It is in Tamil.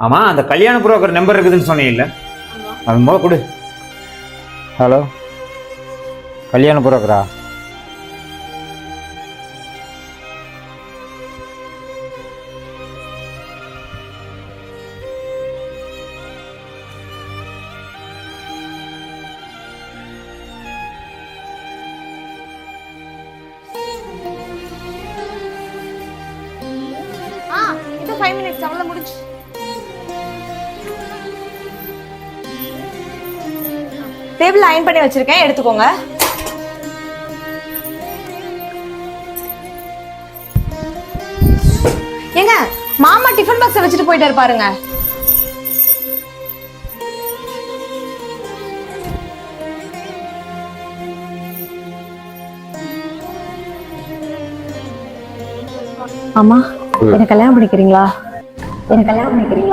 ஆமா அந்த கல்யாண புரோக்கர் நம்பர் இருக்குதுன்னு சொன்னீங்கல்ல? அது முதல் கொடு. ஹலோ கல்யாண புரோக்கரா? ஆ இது ஃபைவ் மினிட்ஸ் அவ்வளோ முடிஞ்சு டேபிள் அயன் பண்ணி வச்சிருக்கேன் எடுத்துக்கோங்க. ஏங்க மாமா டிஃபன் பாக்ஸை வச்சுட்டு போயிட்டாரு பாருங்க. அம்மா என்ன கல்யாணம் பண்ணிக்கிறீங்களா? என்ன கல்யாணம் பண்ணிக்கிறீங்களா?